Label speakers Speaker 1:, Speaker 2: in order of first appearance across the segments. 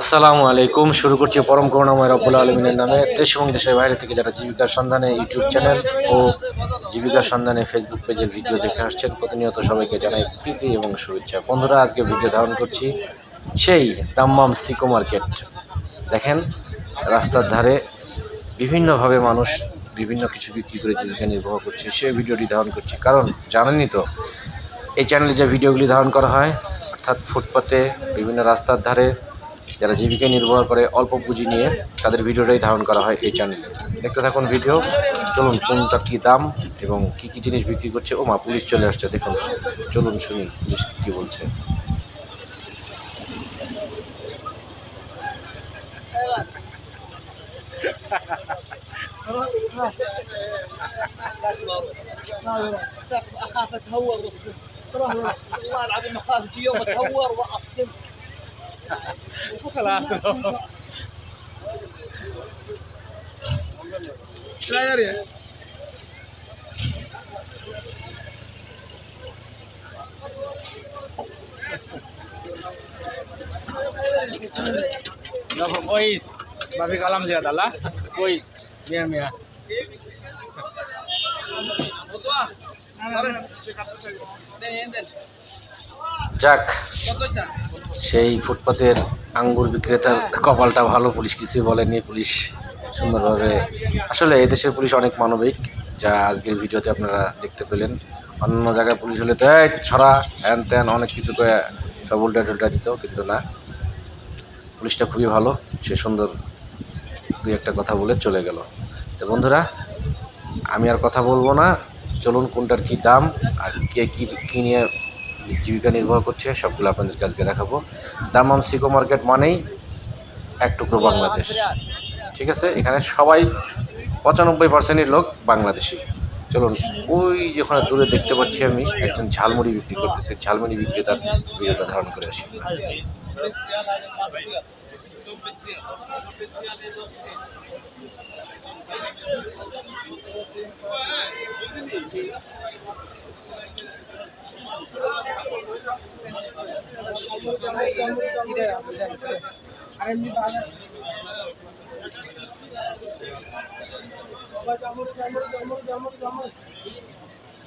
Speaker 1: আসসালামু আলাইকুম। শুরু করছি পরম করুণাময় রব্বুল আলমিনের নামে। দেশ এবং দেশের বাইরে থেকে যারা জীবিকার সন্ধানে ইউটিউব চ্যানেল ও জীবিকার সন্ধানে ফেসবুক পেজের ভিডিও দেখে আসছেন, প্রতিনিয়ত সবাইকে জানাই প্রীতি এবং শুভেচ্ছা। বন্ধুরা, আজকে ভিডিও ধারণ করছি সেই দাম্মাম সিকো মার্কেট। দেখেন, রাস্তার ধারে বিভিন্নভাবে মানুষ বিভিন্ন কিছু বিক্রি করে জীবিকা নির্বাহ করছে। সে ভিডিওটি ধারণ করছি। কারণ, জানেনই তো এই চ্যানেলে যে ভিডিওগুলি ধারণ করা হয় অর্থাৎ ফুটপাতে বিভিন্ন রাস্তার ধারে যারা জীবিকা নির্বাহ করে অল্প পুঁজি নিয়ে তাদের ভিডিওটাই ধারণ করা হয় এই চ্যানেলে দেখতে থাকুন ভিডিও চলুন কোনটা কী দাম এবং কী কী জিনিস বিক্রি করছে ও মা পুলিশ চলে আসছে দেখুন চলুন শুনি পুলিশ কী বলছে
Speaker 2: اخاف اتهور واصطم والله العظيم أخاف في يوم أتهور واصطم
Speaker 3: خلاص
Speaker 2: لا يا ريت
Speaker 3: Dapat boys. Babi kalam dia adalah boys. Mia mia.
Speaker 1: যাক সেই ফুটপাতের আঙ্গুর বিক্রেতার কপালটা ভালো পুলিশ কিছুই বলেনি পুলিশ সুন্দরভাবে আসলে এদেশের পুলিশ অনেক মানবিক যা আজকের ভিডিওতে আপনারা দেখতে পেলেন। অন্য জায়গায় পুলিশ হলে তো ছড়া হ্যান ত্যান অনেক কিছু করে সব উল্টা টুল্টা দিত কিন্তু না। পুলিশটা খুবই ভালো সে সুন্দর দুই একটা কথা বলে চলে গেল। তো বন্ধুরা আমি আর কথা বলব না। চলুন কোনটার কি দাম আর কে কি কি নিয়ে জীবিকা নির্বাহ করছে, সবগুলো আপনাদের আজকে দেখাবো। দামাম সিকো মার্কেট মানেই এক টুকরো বাংলাদেশ। ঠিক আছে? এখানে সবাই পঁচানব্বই পার্সেন্টের লোক বাংলাদেশি। চলুন, ওই যেখানে দূরে দেখতে পাচ্ছি আমি একজন ঝালমুড়ি বিক্রি করতেছে। ঝালমুড়ি বিক্রেতার ভিডিওটা ধারণ করে আসি।
Speaker 3: জামুর জামুর জামুর জামুর জামুর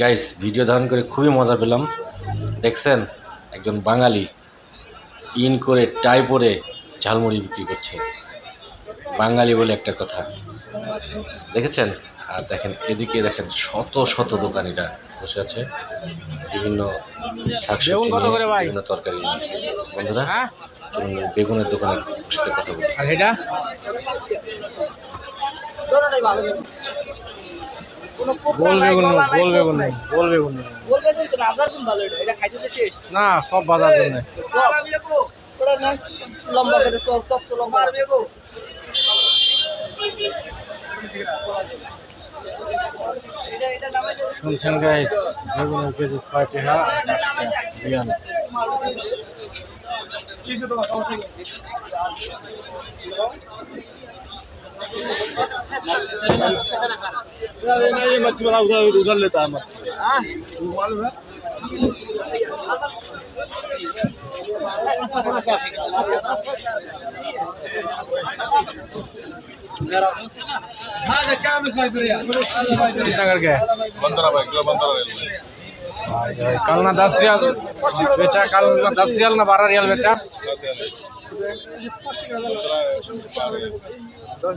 Speaker 1: গাইস ভিডিও ধারণ করে খুবই মজা পেলাম। দেখছেন? একজন বাঙালি ইন করে টাই পরে ঝালমুড়ি বিক্রি করছে। বাঙালি বলে একটা কথা। দেখেছেন আর দেখেন এদিকে দেখেন শত শত দোকানিরা বসে আছে বিভিন্ন শাকসবজি? বিভিন্ন তরকারি। বন্ধুরা
Speaker 3: হ্যাঁ
Speaker 1: বেগুনের দোকানের সাথে কথা বলি
Speaker 3: আর এটা। গোল বেগুন
Speaker 2: গলা
Speaker 3: বেগুন
Speaker 2: নেই,
Speaker 3: গোল বেগুন নেই। না সব বাজার জন্য।
Speaker 2: লম্বা করে চপ তো লম্বা। এটা এটা নামে যে-
Speaker 3: শুনছেন গাইস বেগুনের কেজি ছয় টাকা আর দশ টাকা রিয়াল
Speaker 4: ये मच्छी वाला उधर उधर लेता है मच्छी
Speaker 2: हाँ?
Speaker 4: वो मालूम है
Speaker 3: কাল না দশ
Speaker 4: রিয়াল? বেচা কাল
Speaker 3: না দশ রিয়াল না
Speaker 2: বারো রিয়াল বেচা?
Speaker 3: দশ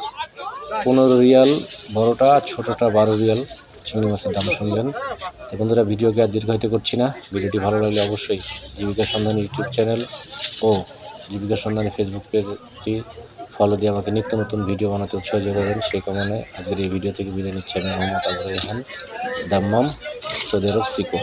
Speaker 3: পনেরো রিয়াল
Speaker 1: বড়টা, ছোটোটা বারো রিয়াল। চিংড়ি মাছের দাম শুনলেন। তো বন্ধুরা, ভিডিওকে আর দীর্ঘায়িত করছি না। ভিডিওটি ভালো লাগলে অবশ্যই জীবিকা সন্ধান ইউটিউব চ্যানেল ও জীবিকা সন্ধান ফেসবুক পেজটি ফলো দিয়ে আমাকে নিত্য নতুন ভিডিও বানাতে উৎসাহ যোগাবেন। সেই কারণে আজকের এই ভিডিও থেকে বিদায় নিচ্ছি আমি Mohammad Abul Rehan, Dammam, Saudi Arab, সিকো।